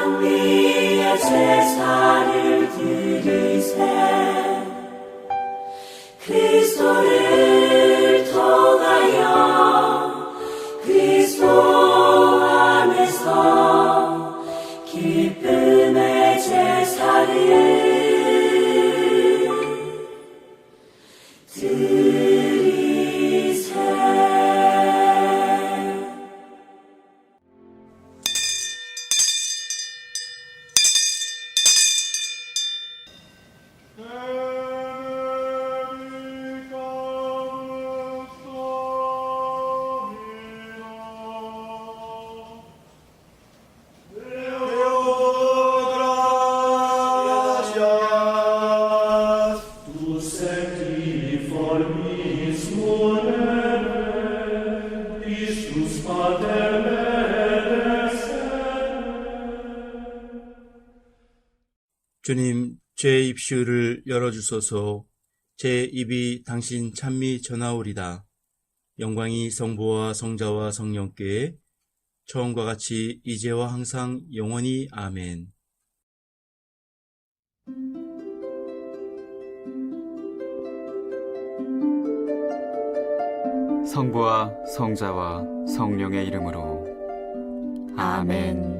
찬미의 제사를 드리세. 그리스도를 통하여 그리스도 안에서 기쁨의 제사를 주님, 제 입술을 열어주소서. 제 입이 당신 찬미 전하오리다. 영광이 성부와 성자와 성령께 처음과 같이 이제와 항상 영원히 아멘. 성부와 성자와 성령의 이름으로 아멘.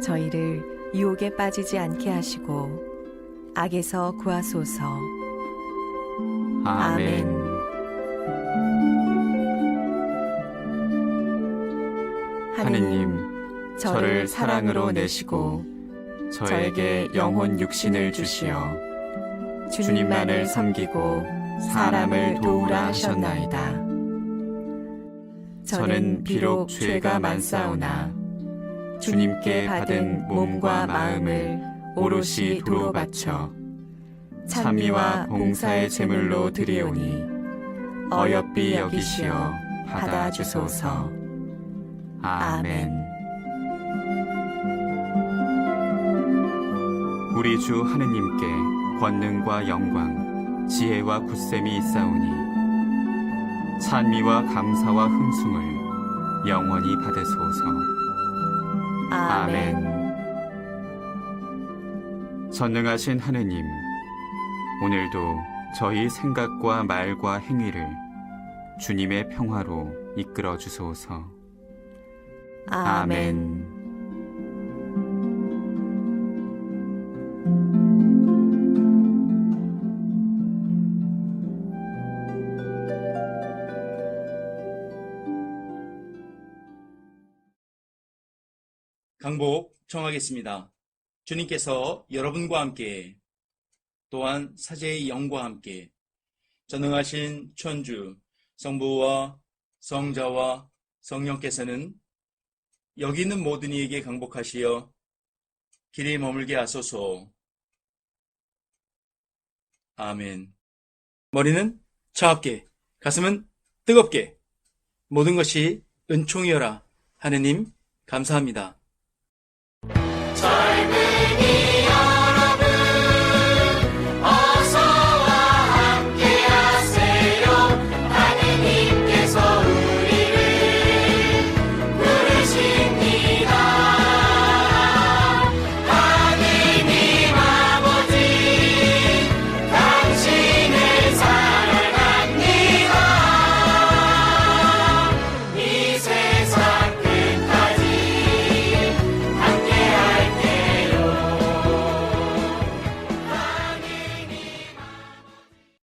저희를 유혹에 빠지지 않게 하시고 악에서 구하소서 아멘. 하느님, 저를 사랑으로 내시고 저에게 영혼 육신을 주시어 주님만을 섬기고 사람을 도우라 하셨나이다. 저는 비록 죄가 많사오나 주님께 받은 몸과 마음을 오롯이 도로 바쳐 찬미와 봉사의 제물로 드리오니 어여삐 여기시어 받아 주소서. 아멘. 우리 주 하느님께 권능과 영광, 지혜와 굳셈이 있사오니 찬미와 감사와 흥숭을 영원히 받으소서. 아멘. 전능하신 하느님, 오늘도 저희 생각과 말과 행위를 주님의 평화로 이끌어 주소서. 아멘. 강복 청하겠습니다. 주님께서 여러분과 함께 또한 사제의 영과 함께 전능하신 천주 성부와 성자와 성령께서는 여기 있는 모든 이에게 강복하시어 길이 머물게 하소서. 아멘. 머리는 차갑게, 가슴은 뜨겁게, 모든 것이 은총이여라. 하느님, 감사합니다.